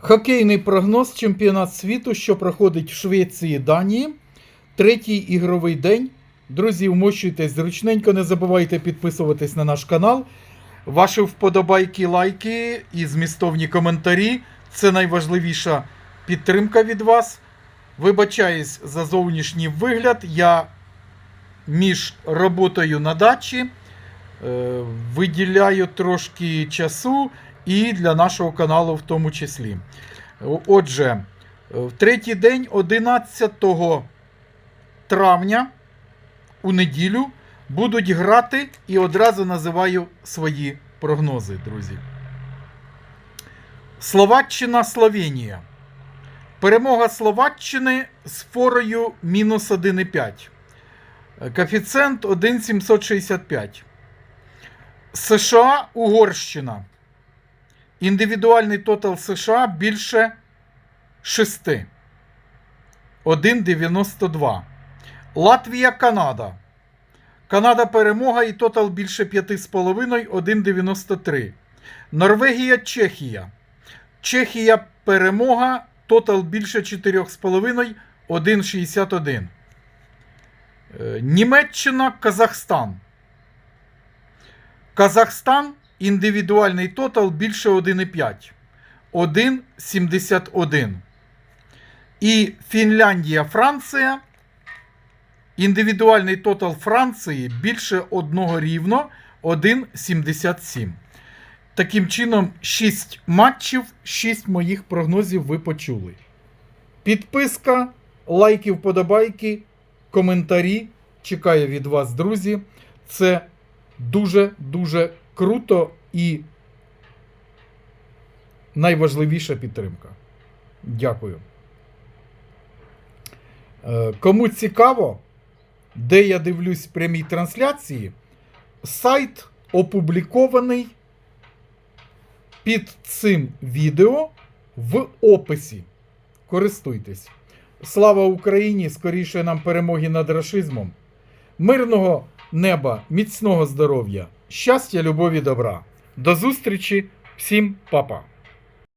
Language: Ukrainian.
Хокейний прогноз чемпіонат світу, що проходить в Швеції Данії. Третій ігровий день. Друзі, вмощуйтесь зручненько, не забувайте підписуватись на наш канал. Ваші вподобайки, лайки і змістовні коментарі. Це найважливіша підтримка від вас. Вибачаюсь за зовнішній вигляд. Я між роботою на дачі виділяю трошки часу і для нашого каналу в тому числі. Отже, е, в третій день 11 травня у неділю будуть грати і одразу називаю свої прогнози, друзі. Словаччина, Словенія. Перемога Словаччини з форою мінус 1,5. Е, Коефіцієнт 1,765. США, Угорщина. Індивідуальний тотал США більше 6. 1,92. Латвія, Канада. Канада перемога і тотал більше 5,5, 1,93. Норвегія, Чехія. Чехія перемога, тотал більше 4,5, 1,61. Е, Німеччина, Казахстан. Казахстан індивідуальний тотал більше 1,5. 1,71. І Фінляндія, Франція. Індивідуальний тотал Франції більше одного рівно 1,77. Таким чином, 6 матчів, 6 моїх прогнозів ви почули. Підписка, лайки, вподобайки, коментарі. Чекаю від вас, друзі. Це дуже-дуже круто і найважливіша підтримка. Дякую. Е, Кому цікаво, де я дивлюсь прямій трансляції, сайт опублікований під цим відео в описі. Користуйтесь. Слава Україні! Скоріше нам перемоги над рашизмом. Мирного неба, міцного здоров'я, щастя, любові, добра. До зустрічі, всім па-па!